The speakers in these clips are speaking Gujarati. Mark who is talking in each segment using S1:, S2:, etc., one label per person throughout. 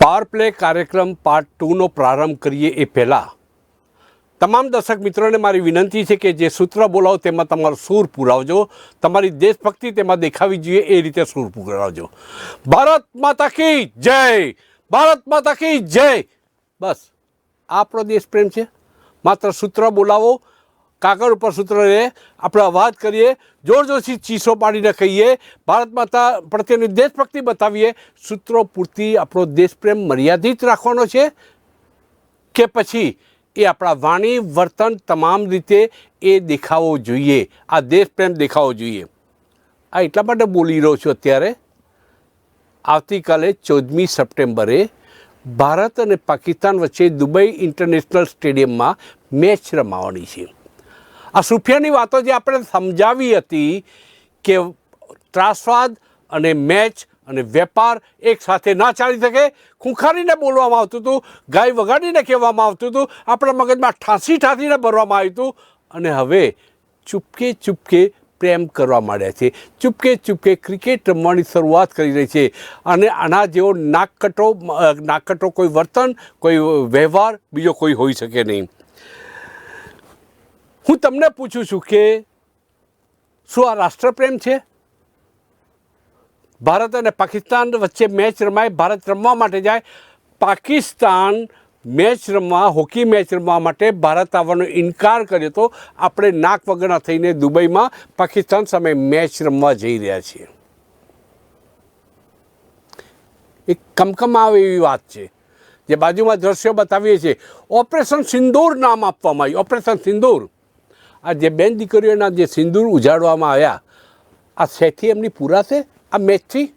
S1: પાવર પ્લે કાર્યક્રમ પાર્ટ ટુનો પ્રારંભ કરીએ એ પહેલાં. તમામ દર્શક મિત્રોને મારી વિનંતી છે કે જે સૂત્ર બોલાવો તેમાં તમારો સૂર પુરાવજો. તમારી દેશભક્તિ તેમાં દેખાવી જોઈએ, એ રીતે સૂર પુરાવજો. ભારત માતા કી જય! ભારત માતા કી જય! બસ. આપણો દેશ પ્રેમ છે. માત્ર સૂત્ર બોલાવો, કાગળ ઉપર સૂત્ર રહે આપણે અવાજ કરીએ જોર જોરથી ચીસો પાડીને કહીએ ભારત માતા પ્રત્યેની દેશભક્તિ બતાવીએ. સૂત્રો પૂરતી આપણો દેશપ્રેમ મર્યાદિત રાખવાનો છે કે પછી એ આપણા વાણી, વર્તન તમામ રીતે એ દેખાવો જોઈએ. આ દેશપ્રેમ દેખાવો જોઈએ. આ એટલા માટે બોલી રહ્યો છું અત્યારે. આવતીકાલે ચૌદમી સપ્ટેમ્બરે ભારત અને પાકિસ્તાન વચ્ચે દુબઈ ઇન્ટરનેશનલ સ્ટેડિયમમાં મેચ રમાવાની છે. આ સુફિયાની વાતો જે આપણે સમજાવી હતી કે ત્રાસવાદ અને મેચ અને વેપાર એક સાથે ના ચાલી શકે, ખૂંખારીને બોલવામાં આવતું હતું, ગાય વગાડીને કહેવામાં આવતું હતું, આપણા મગજમાં ઠાંસી ઠાંસીને ભરવામાં આવ્યું હતું, અને હવે ચૂપકે ચૂપકે પ્રેમ કરવા માંડ્યા છે. ચૂપકે ચૂપકે ક્રિકેટ રમવાની શરૂઆત કરી રહી છે અને આના જેવો નાકકટો નાકકટો કોઈ વર્તન, કોઈ વ્યવહાર બીજો કોઈ હોઈ શકે નહીં. હું તમને પૂછું છું કે શું આ રાષ્ટ્રપ્રેમ છે? ભારત અને પાકિસ્તાન વચ્ચે મેચ રમાય, ભારત રમવા માટે જાય, પાકિસ્તાન મેચ રમવા, હોકી મેચ રમવા માટે ભારત આવવાનો ઇનકાર કર્યો તો આપણે નાક વગરના થઈને દુબઈમાં પાકિસ્તાન સામે મેચ રમવા જઈ રહ્યા છીએ. એક કમકમ આવે એવી વાત છે, જે બાજુમાં દ્રશ્યો બતાવીએ છીએ. ઓપરેશન સિંદૂર નામ આપવામાં આવ્યું. ઓપરેશન સિંદૂર. આ જે બેન દીકરીઓના જે સિંદૂર ઉજાડવામાં આવ્યા, આ સેથી એમની પૂરાશે આ મેચથી?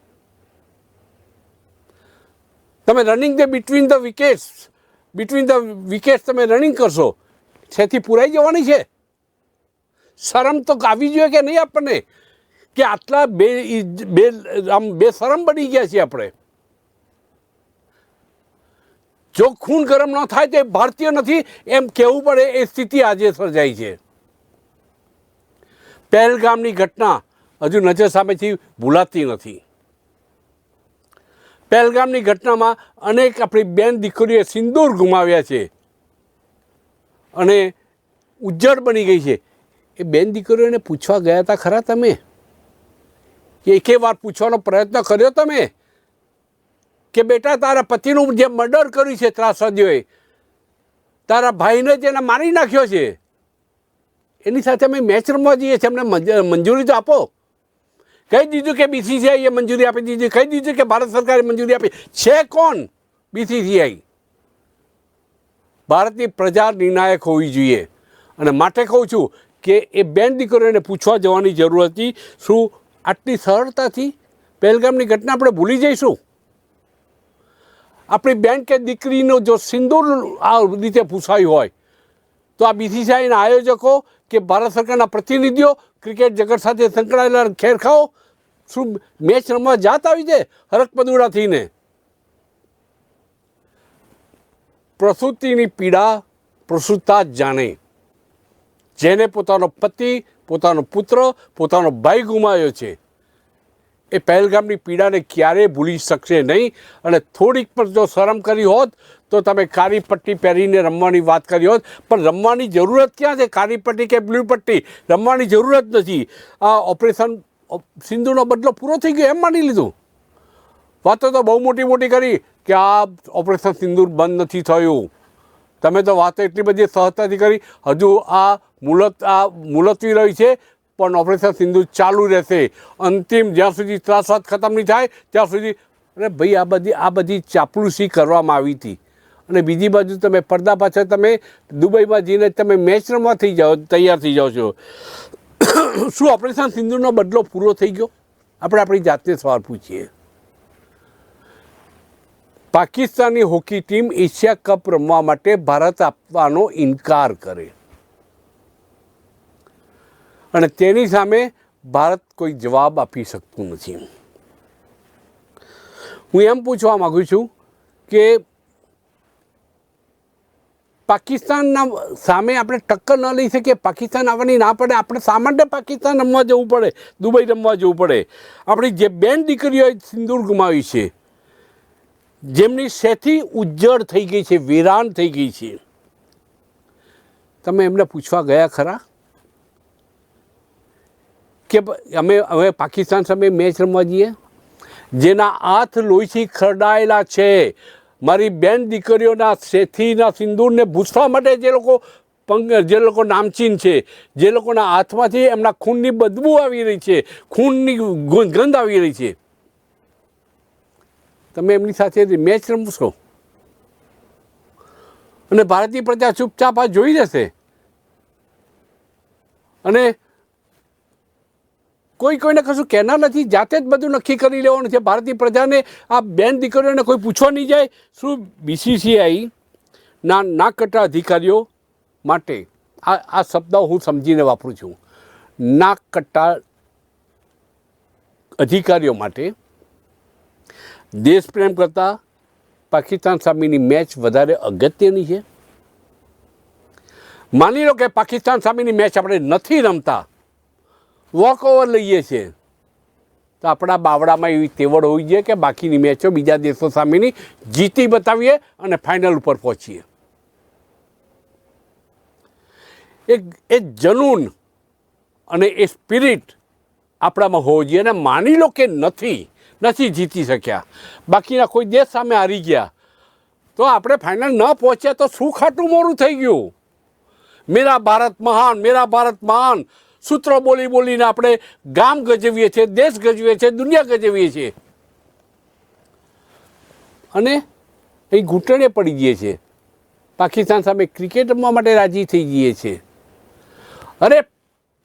S1: તમે running the between the wickets between the wicket તમે રનિંગ કરશો, છેથી પૂરાઈ જવાની છે? શરમ તો આવી જોઈએ કે નહીં આપણને? કે આટલા બે બે, આમ બે શરમ બની ગયા છીએ આપણે. જો ખૂન ગરમ ન થાય તો ભારતીય નથી, એમ કહેવું પડે એ સ્થિતિ આજે સર્જાઈ છે. પહેલગામની ઘટના હજુ નજર સામેથી ભૂલાતી નથી. પહેલગામની ઘટનામાં અનેક આપણી બેન દીકરીઓએ સિંદૂર ગુમાવ્યા છે. અને ઉજ્જડ બની ગઈ છે. એ બેન દીકરીઓને પૂછવા ગયા હતા ખરા તમે? એકે વાર પૂછવાનો પ્રયત્ન કર્યો તમે? કે બેટા તારા પતિનું જે મર્ડર કર્યું છે ત્રાસવાદીઓએ, તારા ભાઈને જેને મારી નાખ્યો છે? એની સાથે અમે મેચ રમવા જઈએ છીએ અમને મંજ- મંજૂરી તો આપો. કહી દીધું કે બીસીસીઆઈએ મંજૂરી આપી દીધી. કહી દીધું કે ભારત સરકારે મંજૂરી આપી. છે કોણ બીસીસીઆઈ ભારતની પ્રજા નિર્ણાયક હોવી જોઈએ. અને માટે કહું છું કે એ બેન દીકરીઓને પૂછવા જવાની જરૂર હતી. શું આટલી સરળતાથી પહેલગામની ઘટના આપણે ભૂલી જઈશું? આપણી બેન કે દીકરીનો જો સિંદૂર આ રીતે પૂછાયું હોય તો આ બીસીસીઆઈના આયોજકો કે ભારત સરકારના પ્રતિનિધિઓ ક્રિકેટ જગત સાથે સંકળાયેલા ખેર ખાઓ. શું મેચ રમવા જાત આવી છે? હરકપદુડા થઈને. પ્રસૂતિની પીડા પ્રસૂતા જ જાણે. જેને પોતાનો પતિ, પોતાનો પુત્ર, પોતાનો ભાઈ ગુમાવ્યો છે. એ પહેલગામની પીડાને ક્યારેય ભૂલી શકશે નહીં અને થોડીક પણ જો શરમ કરી હોત તો તમે કાળી પટ્ટી પહેરીને રમવાની વાત કરી હોત, પણ રમવાની જરૂરત ક્યાં છે? કાળી પટ્ટી કે બ્લુ પટ્ટી? રમવાની જરૂરત નથી. આ ઓપરેશન સિંધુનો બદલો પૂરો થઈ ગયો, એમ માની લીધું? વાતો તો બહુ મોટી મોટી કરી કે આ ઓપરેશન સિંદૂર બંધ નથી થયું. તમે તો વાતો એટલી બધી સહજતાથી કરી. હજુ આ મુલત, આ મુલતવી રહી છે, પણ ઓપરેશન સિંધુ ચાલુ રહેશે. અંતિમ, જ્યાં સુધી ત્રાસવાદ ખતમ નહીં થાય, ત્યાં સુધી, અરે ભાઈ, આ બધી આ બધી ચાપલુસી કરવામાં આવી હતી. અને બીજી બાજુ તમે પડદા પાછળ તમે દુબઈમાં જઈને તમે મેચ રમવા થઈ જાઓ, તૈયાર થઈ જાઓ છો. શું ઓપરેશન સિંધુનો બદલો પૂરો થઈ ગયો? આપણે આપણી જાતને સવાલ પૂછીએ. Pakistani hockey team Asia cup રમવા માટે ભારત આપવાનો ઇનકાર કરે. અને તેની સામે ભારત કોઈ જવાબ આપી શકતું નથી. હું એમ પૂછવા માગું છું કે પાકિસ્તાનના સામે આપણે ટક્કર ન લઈ શકીએ, પાકિસ્તાન આવવાની ના પડે, આપણે માટે પાકિસ્તાન રમવા જવું પડે, દુબઈ રમવા જવું પડે? આપણી જે બેન દીકરીઓએ સિંદૂર ગુમાવી છે, જેમની સેથી ઉજ્જડ થઈ ગઈ છે, વિરાન થઈ ગઈ છે. તમે એમને પૂછવા ગયા ખરા? કે અમે હવે પાકિસ્તાન સામે મેચ રમવા જઈએ? જેના હાથ લોહીથી ખરડાયેલા છે. મારી બેન દીકરીઓના શેથીના સિંદૂરને ભૂસવા માટે જે લોકો જે લોકો નામચીન છે, જે લોકોના હાથમાંથી એમના ખૂનની બદબુ આવી રહી છે, ખૂનની ગંધ આવી રહી છે. તમે એમની સાથે મેચ રમશો? અને ભારતીય પ્રજા ચૂપચાપ આ જોઈ જશે અને કોઈ કોઈને કશું કહેનાર નથી, જાતે જ બધું નક્કી કરી લેવાનું છે. ભારતીય પ્રજાને આ બેન દીકરીઓને કોઈ પૂછવા નહીં જાય. શું બીસીસીઆઈ ના નાક કટા અધિકારીઓ માટે આ આ શબ્દ હું સમજીને વાપરું છું? કટ્ટા અધિકારીઓ માટે દેશ પ્રેમ કરતાં પાકિસ્તાન સામેની મેચ વધારે અગત્યની છે. માની લો કે પાકિસ્તાન સામેની મેચ આપણે નથી રમતા વોક ઓવર લઈએ છીએ. તો આપણા બાવડામાં એવી તેવડ હોવી જોઈએ કે બાકીની મેચો બીજા દેશો સામેની જીતી બતાવીએ અને ફાઇનલ ઉપર પહોંચીએ. એક, એ જનૂન અને એ સ્પિરિટ આપણામાં હોવો જોઈએ અને માની લો કે નથી નથી જીતી શક્યા. બાકીના કોઈ દેશ સામે હારી ગયા, તો આપણે ફાઇનલ ન પહોંચ્યા તો શું ખાટું મોડું થઈ ગયું? મેરા ભારત મહાન, મેરા ભારત મહાન સૂત્રો બોલી બોલીને આપણે ગામ ગજવીએ છીએ, દેશ ગજવીએ છીએ, દુનિયા ગજવીએ છીએ. અને એ ઘૂંટણે પડી જઈએ છીએ. પાકિસ્તાન સામે ક્રિકેટ રમવા માટે રાજી થઈ જઈએ છીએ. અરે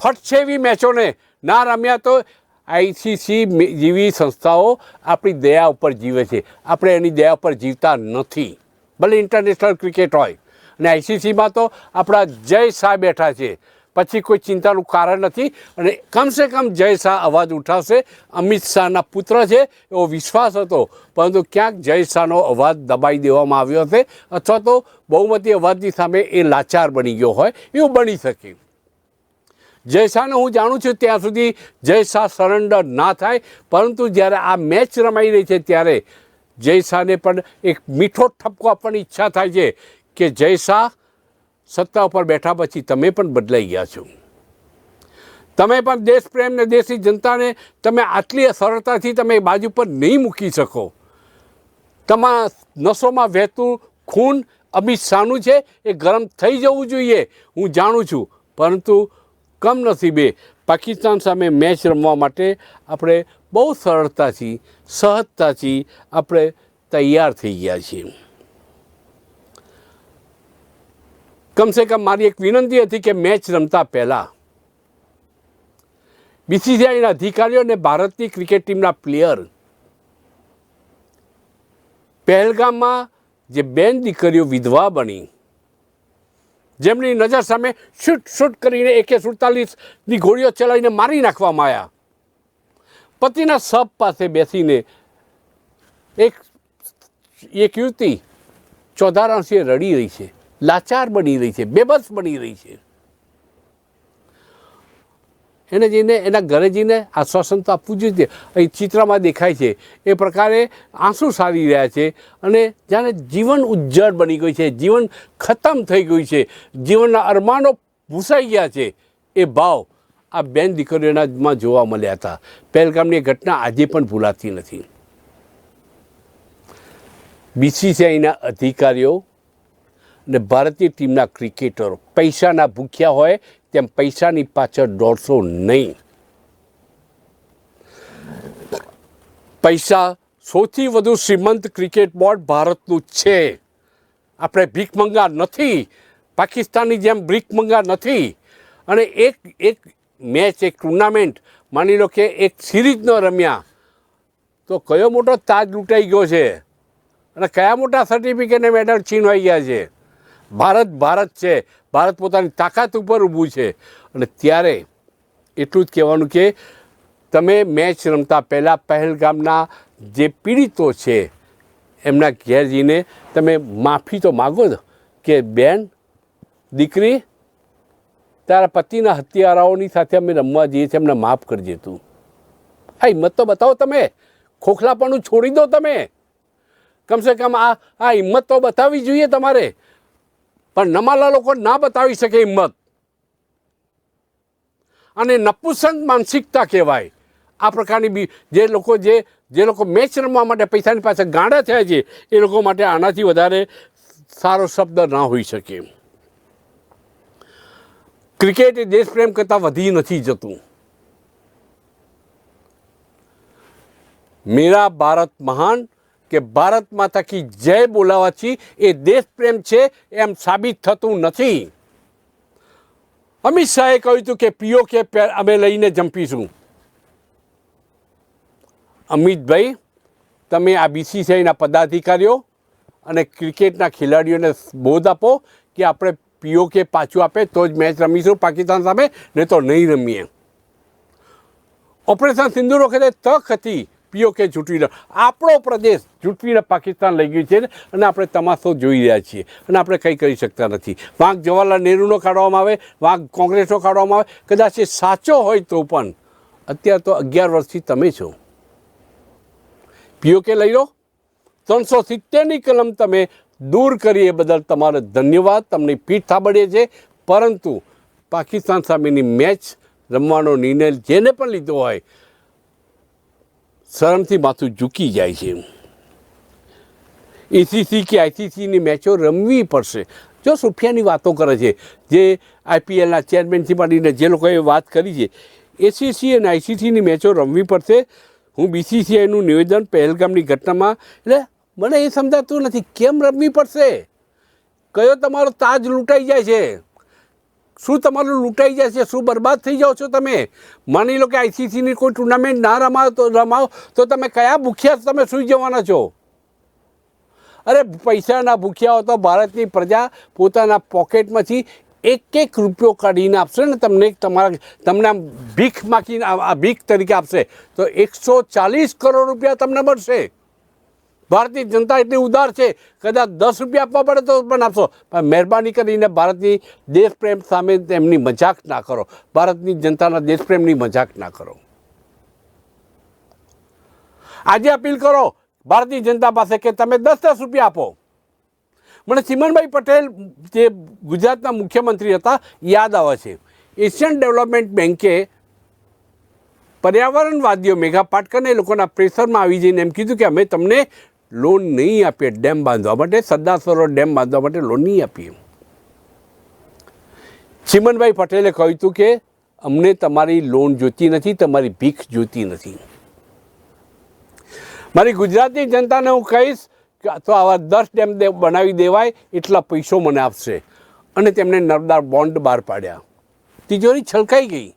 S1: ફટ છે એવી મેચોને ના રમ્યા તો આઈસીસી જેવી સંસ્થાઓ આપણી દયા ઉપર જીવે છે. આપણે એની દયા ઉપર જીવતા નથી. ભલે ઇન્ટરનેશનલ ક્રિકેટ હોય. અને આઈસીસીમાં તો આપણા જય શાહ બેઠા છે. પછી કોઈ ચિંતાનું કારણ નથી અને કમસે કમ જય શાહ અવાજ ઉઠાવશે. અમિત શાહના પુત્ર છે, એવો વિશ્વાસ હતો. પરંતુ ક્યાંક જય શાહનો અવાજ દબાઈ દેવામાં આવ્યો હશે અથવા તો બહુમતી અવાજની સામે એ લાચાર બની ગયો હોય એવું બની શકે. જય શાહને હું જાણું છું ત્યાં સુધી જય શાહ સરેન્ડર ના થાય, પરંતુ જ્યારે આ મેચ રમાઈ રહી છે ત્યારે જય શાહને પણ એક મીઠો ઠપકો આપવાની ઈચ્છા થાય છે કે જય શાહ સત્તા ઉપર બેઠા પછી તમે પણ બદલાઈ ગયા છો. તમે પણ દેશ પ્રેમ ને દેશની જનતાને તમે આટલી સરળતાથી તમે બાજુ પર નહીં મૂકી શકો. તમારા નસોમાં વહેતું ખૂન અમિત શાહનું છે, એ ગરમ થઈ જવું જોઈએ, હું જાણું છું. પરંતુ કમનસીબે પાકિસ્તાન સામે મેચ રમવા માટે આપણે બહુ સરળતાથી, સહજતાથી આપણે તૈયાર થઈ ગયા છીએ. કમસે કમ મારી એક વિનંતી હતી કે મેચ રમતા પહેલાં બીસીસીઆઈના અધિકારીઓ અને ભારતની ક્રિકેટ ટીમના પ્લેયર પહેલગામમાં જે બેન દીકરીઓ વિધવા બની, જેમની નજર સામે શૂટ શૂટ કરીને એકે સુડતાલીસની ગોળીઓ ચલાવીને મારી નાખવામાં આવ્યા પતિના સબ પાસે બેસીને એક એક યુવતી ચોધારાંશીએ રડી રહી છે. લાચાર બની રહી છે, બેબસ બની રહી છે. એને જઈને એના ઘરે જઈને આશ્વાસન તો આપવું જોઈએ. અહીં ચિત્રમાં દેખાય છે, એ પ્રકારે આંસુ સારી રહ્યા છે અને જાણે જીવન ઉજ્જડ બની ગયું છે, જીવન ખતમ થઈ ગયું છે, જીવનના અરમાનો ભૂસાઈ ગયા છે. એ ભાવ આ બેન દીકરીઓનામાં જોવા મળ્યા હતા. પહેલગામની ઘટના આજે પણ ભૂલાતી નથી. બીસીસીઆઈના અધિકારીઓ અને ભારતીય ટીમના ક્રિકેટરો. પૈસાના ભૂખ્યા હોય તેમ પૈસાની પાછળ દોડશો નહીં. પૈસા સૌથી વધુ શ્રીમંત ક્રિકેટ બોર્ડ ભારતનું છે. આપણે ભીખમંગા નથી. પાકિસ્તાનની જેમ ભીખમંગા નથી. અને એક એક મેચ, એક ટુર્નામેન્ટ, માની લો કે એક સિરીઝ ન રમ્યા, તો કયો મોટો તાજ લૂંટાઈ ગયો છે? અને કયા મોટા સર્ટિફિકેટ અને મેડલ છીનવાઈ ગયા છે? ભારત ભારત છે. ભારત પોતાની તાકાત ઉપર ઊભું છે. અને ત્યારે એટલું જ કહેવાનું કે તમે મેચ રમતા પહેલાં પહેલગામના જે પીડિતો છે, એમના ઘેર જઈને તમે માફી તો માગો જ કે બેન, દીકરી, તારા પતિના હત્યારાઓની સાથે અમે રમવા જઈએ છીએ, એમને માફ કરજે તું. હા હિંમત તો બતાવો તમે. ખોખલાપણું છોડી દો તમે. કમસે કમ આ આ હિંમત તો બતાવવી જોઈએ તમારે. પણ નમાલા લોકો ના બતાવી શકે હિંમત. અને નપુસંગ માનસિકતા કહેવાય. આ પ્રકારની બી જે લોકો જે જે લોકો મેચ રમવા માટે પૈસાની પાસે ગાંડા થયા છે, એ લોકો માટે આનાથી વધારે સારો શબ્દ ના હોઈ શકે. ક્રિકેટ એ દેશપ્રેમ કરતાં વધી નથી જતું. મેરા ભારત મહાન કે ભારત માતા કી જય બોલાવાથી એ દેશપ્રેમ છે એમ સાબિત થતું નથી. અમિત શાહે કહ્યું હતું કે, પીઓ કે અમે લઈને જંપીશું. અમિતભાઈ, તમે આ બીસીસીઆઈના પદાધિકારીઓ અને ક્રિકેટના ખેલાડીઓને બોધ આપો કે આપણે પીઓકે પાછું આપે તો જ મેચ રમીશું પાકિસ્તાન સામે, નહીં તો નહીં રમીએ. ઓપરેશન સિંદુર વખતે તક હતી પીઓકે ચૂંટવીને આપણો પ્રદેશ ચૂંટવીને પાકિસ્તાન લઈ ગયું છે અને આપણે તમાશો જોઈ રહ્યા છીએ. અને આપણે કંઈ કરી શકતા નથી. વાંક જવાહરલાલ નહેરુનો કાઢવામાં આવે, વાંક કોંગ્રેસનો કાઢવામાં આવે. કદાચ એ સાચો હોય તો પણ અત્યારે તો અગિયાર વર્ષથી તમે છો. પીઓકે લઈ લો? ત્રણસો સિત્તેરની કલમ તમે દૂર કરી એ બદલ તમારો ધન્યવાદ. તમને પીઠ થાબડીએ છે. પરંતુ પાકિસ્તાન સામેની મેચ રમવાનો નિર્ણય જેને પણ લીધો હોય શરમથી માથું ઝૂકી જાય છે. એસીસી કે આઈસીસીની મેચો રમવી પડશે. જો સુફિયાની વાતો કરે છે, જે આઈપીએલના ચેરમેનથી માંડીને જે લોકોએ વાત કરી છે, એસીસી અને આઈસીસીની મેચો રમવી પડશે. હું બીસીસીઆઈનું નિવેદન પહેલગામની ઘટનામાં, એટલે મને એ સમજાતું નથી, કેમ રમવી પડશે? કયો તમારો તાજ લૂંટાઈ જાય છે? શું તમારું લૂંટાઈ છે? શું બરબાદ થઈ જાઓ છો તમે? માની લો કે આઈસીસીની કોઈ ટુર્નામેન્ટ ના રમાવો તો રમાવો તો તમે કયા ભૂખ્યા તમે સૂઈ જવાના છો? અરે, પૈસાના ભૂખ્યા હો તો ભારતની પ્રજા પોતાના પોકેટમાંથી એક એક રૂપિયો કાઢીને આપશે ને તમને તમારા, તમને આમ ભીખ આ ભીખ તરીકે આપશે. તો એકસો ચાલીસ કરોડ રૂપિયા તમને મળશે. ભારતીય જનતા એટલી ઉદાર છે, કદાચ દસ રૂપિયા આપવા પડે તો પણ આપશો. પણ મહેરબાની કરીને ભારતની દેશપ્રેમ સામે તેમની મજાક ના કરો. ભારતની જનતાના દેશપ્રેમની મજાક ના કરો. આજે અપીલ કરો ભારતીય જનતા પાસે કે તમે દસ દસ રૂપિયા આપો. મને સિમનભાઈ પટેલ, જે ગુજરાતના મુખ્યમંત્રી હતા, યાદ આવે છે. એશિયન ડેવલપમેન્ટ બેન્કે પર્યાવરણવાદીઓ મેઘા પાટકરને લોકોના પ્રેશરમાં આવી જઈને એમ કીધું કે અમે તમને લોન નહીં આપીએ, ડેમ બાંધવા માટે સરદાર સરોવર ડેમ બાંધવા માટે લોન નહીં આપીએ. ચિમનભાઈ પટેલે કહ્યું હતું કે, અમને તમારી લોન જોતી નથી, તમારી ભીખ જોતી નથી. મારી ગુજરાતની જનતાને હું કહીશ કે તો આવા દસ ડેમ બનાવી દેવાય, એટલા પૈસો મને આપશે. અને તેમણે નર્મદા બોન્ડ બહાર પાડ્યા. તિજોરી છલકાઈ ગઈ.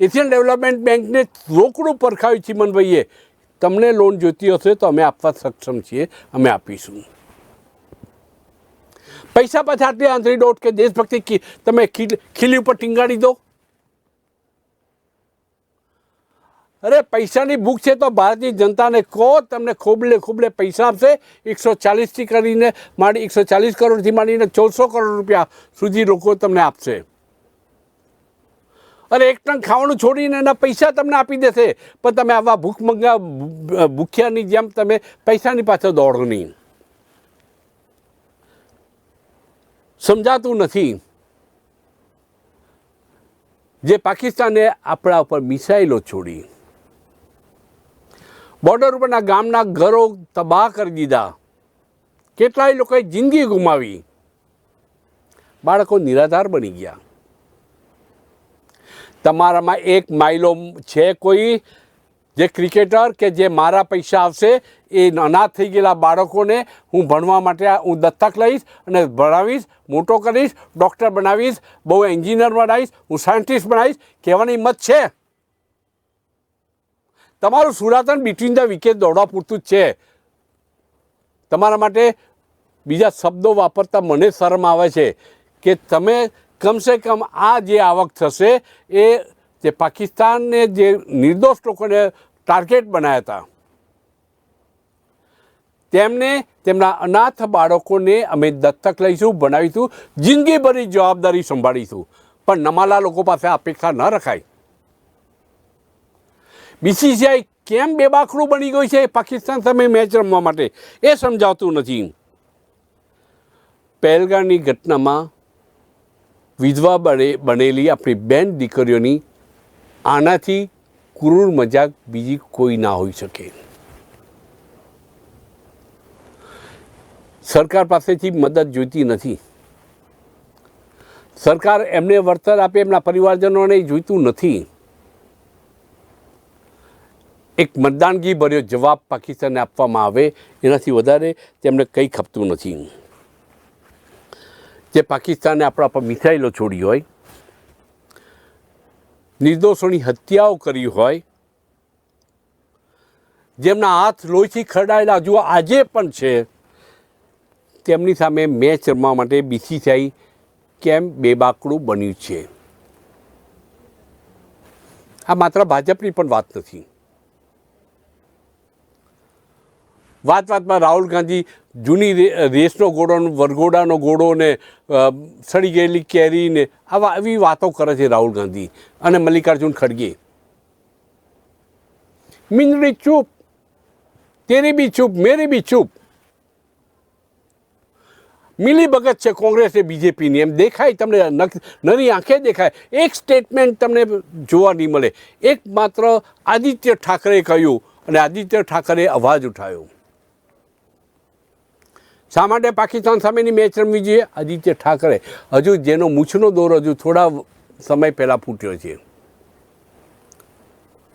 S1: એશિયન ડેવલપમેન્ટ બેંકને રોકડું પરખાવ્યું ચિમનભાઈએ. તમને લોન જોઈતી હશે તો અમે આપવા સક્ષમ છીએ. અમે આપીશું. પૈસા પાછા આટલી આંતરી ડોટ કે દેશભક્તિ તમે ખીલ- ખીલી ઉપર ટીંગાડી દો. અરે, પૈસાની ભૂખ છે તો ભારતીય જનતાને કહો, તમને ખોબલે ખોબલે પૈસા આપશે. એકસો ચાલીસથી કરીને માંડી એકસો ચાલીસ કરોડથી માંડીને ચૌદસો કરોડ રૂપિયા સુધી લોકો તમને આપશે. અરે એક ટન ખાવાનું છોડીને એના પૈસા તમને આપી દેશે. પણ તમે આવા ભૂખમંગા ભૂખ્યાની જેમ તમે પૈસાની પાછળ દોડો નહીં. સમજાતું નથી. જે પાકિસ્તાને આપણા ઉપર મિસાઇલો છોડી. બોર્ડર ઉપરના ગામના ઘરો તબાહ કરી દીધા. કેટલાય લોકોએ જિંદગી ગુમાવી. બાળકો નિરાધાર બની ગયા. તમારામાં એક માઇલો છે કોઈ જે ક્રિકેટર કે જે મારા પૈસા આવશે, એ અનાથ થઈ ગયેલા બાળકોને હું ભણવા માટે હું દત્તક લઈશ અને ભણાવીશ, મોટો કરીશ, ડૉક્ટર બનાવીશ, બહુ એન્જિનિયર બનાવીશ, હું સાયન્ટિસ્ટ બનાવીશ, કહેવાની હિંમત છે. તમારું સુરાતન બિટવીન ધ વિકેટ દોડવા પૂરતું જ છે. તમારા માટે બીજા શબ્દો વાપરતા મને શરમ આવે છે કે તમે કમસે કમ આ જે આવક થશે, એ જે પાકિસ્તાનને જે નિર્દોષ લોકોને ટાર્ગેટ બનાવ્યા હતા, તેમને તેમના અનાથ બાળકોને અમે દત્તક લઈશું, બનાવીશું જિંદગીભરી જવાબદારી સંભાળીશું. પણ નમાલા લોકો પાસે અપેક્ષા ન રખાય. બીસીસીઆઈ કેમ બેબાકડું બની ગયું છે? પાકિસ્તાન સામે મેચ રમવા માટે. એ સમજાવતું નથી. પહેલગામની ઘટનામાં વિધવા બને, બનેલી આપણી બેન દીકરીઓની આનાથી ક્રૂર મજાક બીજી કોઈ ના હોઈ શકે. સરકાર પાસેથી મદદ જોઈતી નથી. સરકાર એમને વળતર આપે એમના પરિવારજનોને જોઈતું નથી. એક મતદાનગી ભર્યો જવાબ પાકિસ્તાનને આપવામાં આવે, એનાથી વધારે તેમને કંઈ ખપતું નથી. જે પાકિસ્તાને આપણા પર મિસાઇલો છોડી હોય, નિર્દોષોની હત્યાઓ કરી હોય, જેમના હાથ લોહીથી ખરડાયેલા હજુ આજે પણ છે, તેમની સામે મેચ રમવા માટે બીસીસીઆઈ કેમ બેબાકડું બન્યું છે? આ માત્ર ભાજપની પણ વાત નથી. વાત વાતમાં રાહુલ ગાંધી જૂની રેસનો ઘોડો વરઘોડાનો ઘોડો ને સડી ગયેલી કેરી ને, આવા આવી વાતો કરે છે રાહુલ ગાંધી અને મલ્લિકાર્જુન ખડગે. મીંદડી ચૂપ, તેરી બી ચૂપ, મેરી બી ચૂપ. મિલી ભગત છે કોંગ્રેસ ને બીજેપીની, એમ દેખાય તમને નરી આંખે દેખાય. એક સ્ટેટમેન્ટ તમને જોવા નહીં મળે. એક માત્ર આદિત્ય ઠાકરે કહ્યું અને આદિત્ય ઠાકરે અવાજ ઉઠાવ્યો. શા માટે પાકિસ્તાન સામેની મેચ રમવી જોઈએ? આદિત્ય ઠાકરે. હજુ જેનો મૂછનો દોર હજુ થોડા સમય પહેલાં ફૂટ્યો છે.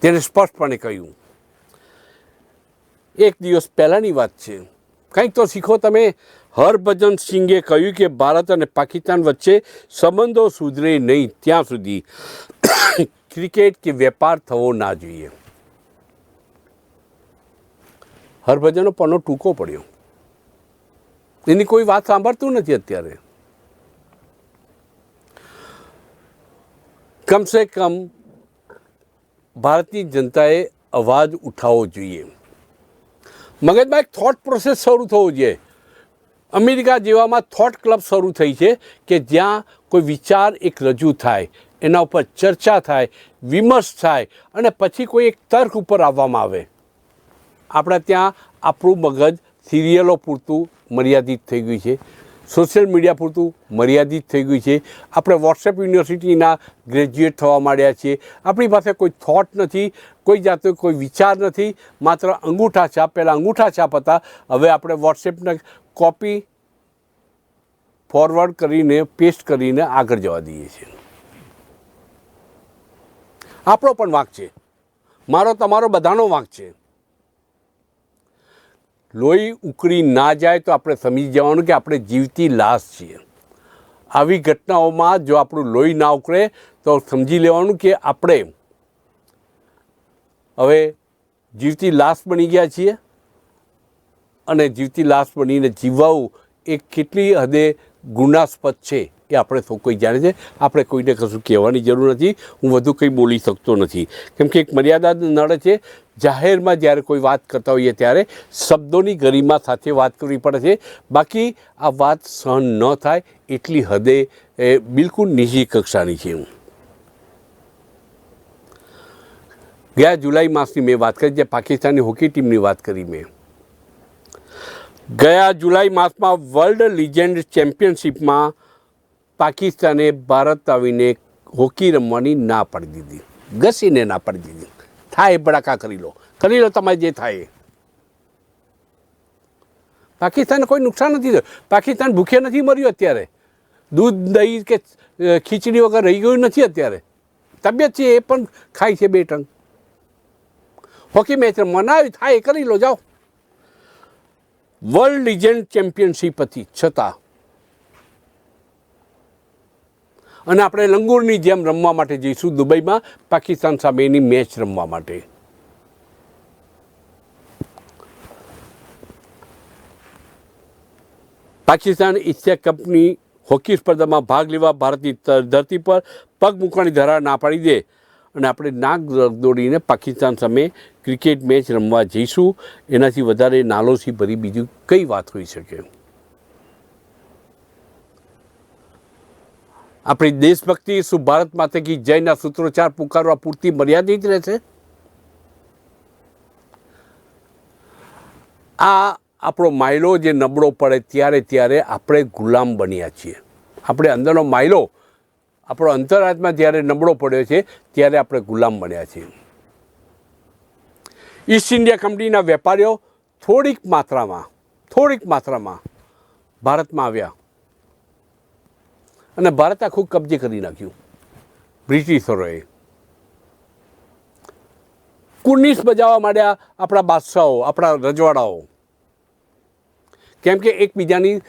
S1: તેને સ્પષ્ટપણે કહ્યું. એક દિવસ પહેલાંની વાત છે. કંઈક તો શીખો તમે. હરભજન સિંઘે કહ્યું કે ભારત અને પાકિસ્તાન વચ્ચે સંબંધો સુધરે નહીં ત્યાં સુધી ક્રિકેટ કે વેપાર થવો ના જોઈએ. હરભજનનો પનો ટૂંકો પડ્યો. એની કોઈ વાત સાંભળતું નથી અત્યારે. કમસે કમ ભારતની જનતાએ અવાજ ઉઠાવવો જોઈએ. મગજમાં એક થોટ પ્રોસેસ શરૂ થવો જોઈએ. અમેરિકા જેવામાં થોટ ક્લબ શરૂ થઈ છે કે જ્યાં કોઈ વિચાર એક રજૂ થાય, એના ઉપર ચર્ચા થાય, વિમર્શ થાય અને પછી કોઈ એક તર્ક ઉપર આવવામાં આવે. આપણે ત્યાં આપણું મગજ સિરિયલો પૂરતું મર્યાદિત થઈ ગયું છે. સોશિયલ મીડિયા પૂરતું મર્યાદિત થઈ ગયું છે. આપણે વોટ્સએપ યુનિવર્સિટીના ગ્રેજ્યુએટ થવા માંડ્યા છીએ. આપણી પાસે કોઈ થોટ નથી, કોઈ જાતનો કોઈ વિચાર નથી. માત્ર અંગૂઠા છાપ, પહેલાં અંગૂઠા છાપ હતા. હવે આપણે વોટ્સએપને કોપી ફોરવર્ડ કરીને પેસ્ટ કરીને આગળ જવા દઈએ છીએ. આપણો પણ વાંક છે. મારો, તમારો બધાનો વાંક છે. લોહી ઉકળી ના જાય તો આપણે સમજી જવાનું કે આપણે જીવતી લાશ છીએ. આવી ઘટનાઓમાં જો આપણું લોહી ના ઉકળે તો સમજી લેવાનું કે આપણે હવે જીવતી લાશ બની ગયા છીએ અને જીવતી લાશ બનીને જીવવું એ કેટલી હદે ગુનાસ્પદ છે. એ આપણે સૌ કોઈ જાણે છે, આપણે કોઈને કશું કહેવાની જરૂર નથી, હું વધુ કંઈ બોલી શકતો નથી. કેમ કે એક મર્યાદા નડે છે, જાહેરમાં જ્યારે કોઈ વાત કરતા હોઈએ ત્યારે શબ્દોની ગરિમા સાથે વાત કરવી પડે છે. બાકી આ વાત સહન ન થાય એટલી હદે એ બિલકુલ નીચી કક્ષાની છે હું. ગયા જુલાઈ માસની મેં વાત કરી, જે પાકિસ્તાની હોકી ટીમની વાત કરી મેં. ગયા જુલાઈ માસમાં વર્લ્ડ લીજેન્ડ ચેમ્પિયનશિપમાં પાકિસ્તાને ભારત આવીને હોકી રમવાની ના પાડી દીધી. ઘસીને ના પાડી દીધી. થાય બડાકા કરી લો. કરી લો તમારે જે થાય. પાકિસ્તાનને કોઈ નુકસાન નથી થયું. પાકિસ્તાન ભૂખે નથી મર્યું અત્યારે. દૂધ દહીં કે ખીચડી વગર રહી ગયું નથી અત્યારે. તબિયત છે એ પણ ખાય છે બે ટંગ હોકી મેચ મનાવી થાય કરી લો, જાઓ. વર્લ્ડ લિજન્ડ ચેમ્પિયનશિપ હતી, છતાં. અને આપણે લંગોરની જેમ રમવા માટે જઈશું દુબઈમાં. પાકિસ્તાન સામેની મેચ રમવા માટે. પાકિસ્તાન એશિયા કપની હોકી સ્પર્ધામાં ભાગ લેવા ભારતની ધરતી પર પગ મૂકવાની ધરા ના પાડી દે. અને આપણે નાક દોડીને પાકિસ્તાન સામે ક્રિકેટ મેચ રમવા જઈશું. એનાથી વધારે નાલોસી ભરી બીજું કઈ વાત હોઈ શકે? આપણી દેશભક્તિ શું ભારત માટે કી જયના સૂત્રોચ્ચાર પુકારવા પૂરતી મર્યાદિત રહેશે આ આપણો માયલો જે નબળો પડે ત્યારે ત્યારે આપણે ગુલામ બન્યા છીએ. આપણે અંદરનો માયલો આપણો અંતરાત્મા જ્યારે નબળો પડ્યો છે ત્યારે આપણે ગુલામ બન્યા છીએ. ઈસ્ટ ઇન્ડિયા કંપનીના વેપારીઓ થોડીક માત્રામાં થોડીક માત્રામાં ભારતમાં આવ્યા. અને ભારત આખું કબજે કરી નાખ્યું. બ્રિટિશરોએ. કુર્નિશ બજાવવા માંડ્યા આપણા બાદશાહો, આપણા રજવાડાઓ. કેમ કે એકબીજાની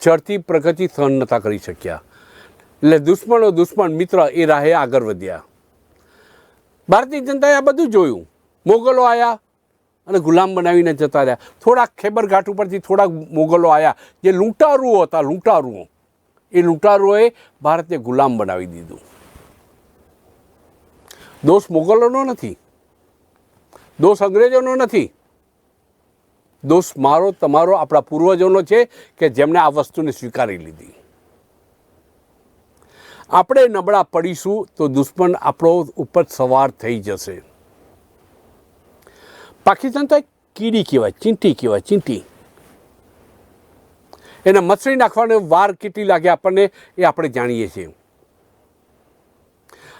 S1: ચડતી પ્રગતિ સહન નતા કરી શક્યા. એટલે દુશ્મનો, દુશ્મન મિત્ર એ રાહે આગળ વધ્યા. ભારતીય જનતાએ આ બધું જોયું. મોગલો આવ્યા અને ગુલામ બનાવીને જતા રહ્યા. થોડાક ખેબરઘાટ ઉપરથી થોડાક મોગલો આવ્યા જે લૂંટારુઓ હતા, લૂંટારુઓ. એ લૂંટારોએ ભારતને ગુલામ બનાવી દીધું. દોષ મોગલોનો નથી. દોષ અંગ્રેજોનો નથી. દોષ મારો, તમારો, આપણા પૂર્વજોનો છે કે જેમણે આ વસ્તુને સ્વીકારી લીધી. આપણે નબળા પડીશું તો દુશ્મન આપણો ઉપર સવાર થઈ જશે. પાકિસ્તાન તો એક કીડી કહેવાય, ચીંટી કહેવાય, ચીંટી. એને મસળી નાખવાનો વાર કેટલી લાગે આપણને એ આપણે જાણીએ છીએ.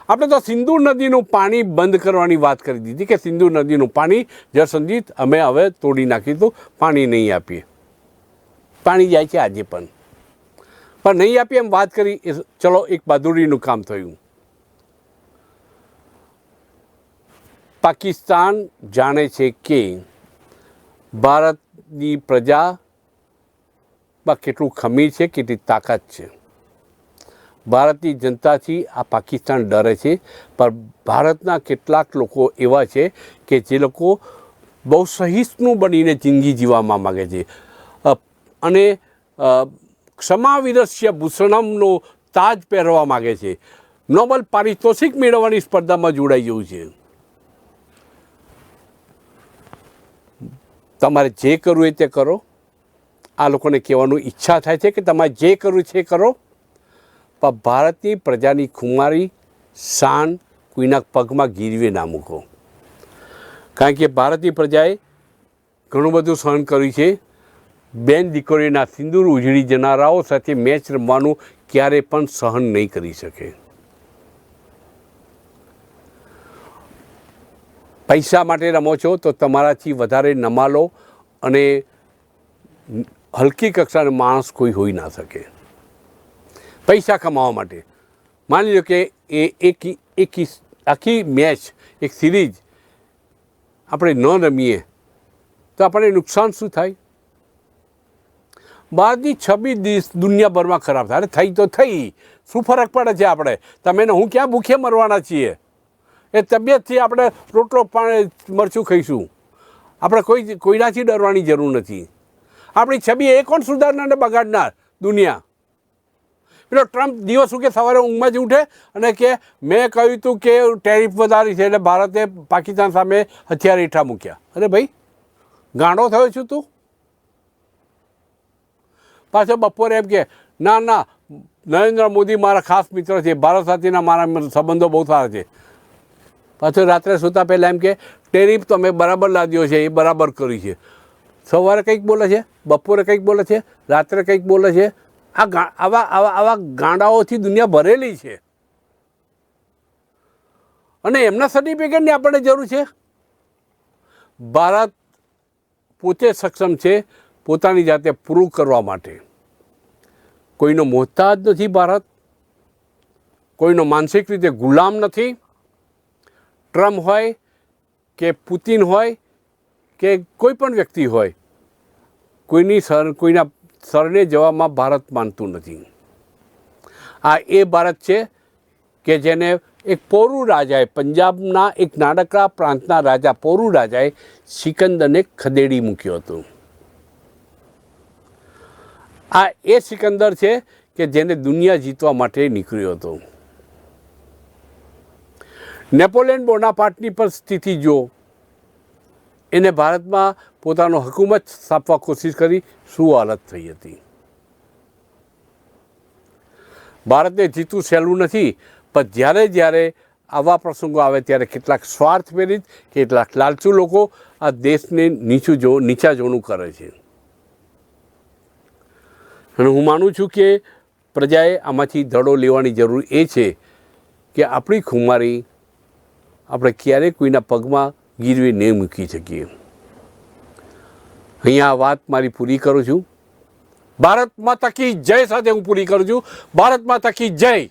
S1: આપણે તો સિંધુ નદીનું પાણી બંધ કરવાની વાત કરી દીધી કે સિંધુ નદીનું પાણી જળસંજીત અમે હવે તોડી નાખીશું, પાણી નહીં આપીએ. પાણી જાય છે આજે પણ. પણ નહીં આપીએ એમ વાત કરી, એ ચલો એક બહાદુરીનું કામ થયું. પાકિસ્તાન જાણે છે કે ભારતની પ્રજામાં કેટલું ખમીર છે, કેટલી તાકાત છે. ભારતની જનતાથી આ પાકિસ્તાન ડરે છે, પણ ભારતના કેટલાક લોકો એવા છે કે જે લોકો બહુ સહિષ્ણુ બનીને જિંદગી જીવવામાં માગે છે. અને ક્ષમાવિરસ્ય ભૂષણમનો તાજ પહેરવા માગે છે. નોબલ પારિતોષિક મેળવવાની સ્પર્ધામાં જોડાઈ જવું છે. તમારે જે કરવું એ તે કરો. આ લોકોને કહેવાનું ઈચ્છા થાય છે કે તમારે જે કરવું છે કરો. પણ ભારતની પ્રજાની ખુમારી શાન કોઈના પગમાં ગીરવે ના મૂકો. કારણ કે ભારતની પ્રજાએ ઘણું બધું સહન કર્યું છે. બેન દીકરીના સિંદૂર ઉજળી જનારાઓ સાથે મેચ રમવાનું ક્યારે પણ સહન નહીં કરી શકે. પૈસા માટે રમો છો તો તમારાથી વધારે નમાલો અને હલકી કક્ષાનો માણસ કોઈ હોઈ ના શકે. પૈસા કમાવા માટે. માની લો કે એ એક એક આખી મેચ, એક સિરીઝ આપણે ન રમીએ, તો આપણને નુકસાન શું થાય? બહારની છબી દિવસ દુનિયાભરમાં ખરાબ થાય. અરે થઈ તો થઈ. શું ફરક પડે છે આપણે? તમે હું ક્યાં ભૂખે મરવાના છીએ? એ તબિયતથી આપણે રોટલો પાણી મરચું ખાઈશું. આપણે કોઈ, કોઈનાથી ડરવાની જરૂર નથી. આપણી છબી એ કોણ સુધારનાર ને બગાડનાર? દુનિયા. પેલો ટ્રમ્પ દિવસ કે સવારે ઊંઘમાં જ ઉઠે અને કે, મેં કહ્યું હતું કે ટેરિફ વધારી છે એટલે ભારતે પાકિસ્તાન સામે હથિયાર હેઠા મૂક્યા. અરે ભાઈ, ગાંડો થયો છું તું. પાછો બપોરે એમ કે, ના ના, નરેન્દ્ર મોદી મારા ખાસ મિત્ર છે, ભારત સાથેના મારા સંબંધો બહુ સારા છે. પાછો રાત્રે સૂતા પહેલાં એમ કે, ટેરિફ તો મેં બરાબર લાદ્યો છે, એ બરાબર કરી છે. સવારે કંઈક બોલે છે, બપોરે કંઈક બોલે છે, રાત્રે કંઈક બોલે છે. આ આવા આવા આવા ગાંડાઓથી દુનિયા ભરેલી છે. અને એમના સર્ટિફિકેટની આપણને જરૂર છે. ભારત પોતે સક્ષમ છે પોતાની જાતે પૂરું કરવા માટે. કોઈનો મોહતાજ નથી ભારત. કોઈનો માનસિક રીતે ગુલામ નથી. ટ્રમ્પ હોય કે પુતિન હોય કે કોઈ પણ વ્યક્તિ હોય, કોઈની સર, કોઈના સરને જવામાં ભારત માનતું નથી. આ એ ભારત છે કે જેને એક પોરુ રાજાએ, પંજાબના એક નાનકડા પ્રાંતના રાજા પોરુ રાજાએ સિકંદરને ખદેડી મૂક્યો હતો. આ એ સિકંદર છે કે જેને દુનિયા જીતવા માટે નીકળ્યો હતો. નેપોલિયન બોનાપાર્ટની પણ સ્થિતિ જો એને ભારતમાં પોતાનો હકુમત સ્થાપવા કોશિશ કરી, શું હાલત થઈ હતી? ભારતને જીતવું સહેલું નથી, પણ જ્યારે જ્યારે આવા પ્રસંગો આવે ત્યારે કેટલાક સ્વાર્થ પ્રેરિત, કેટલાક લાલચુ લોકો આ દેશને નીચું જો નીચા જોનું કરે છે. અને હું માનું છું કે પ્રજાએ આમાંથી દડો લેવાની જરૂર એ છે કે આપણી ખુમારી આપણે ક્યારેય કોઈના પગમાં ગીરવી નહીં મૂકી શકીએ. અહીંયા આ વાત મારી પૂરી કરું છું. ભારત માતા કી જય સાથે હું પૂરી કરું છું. ભારત માતા જય.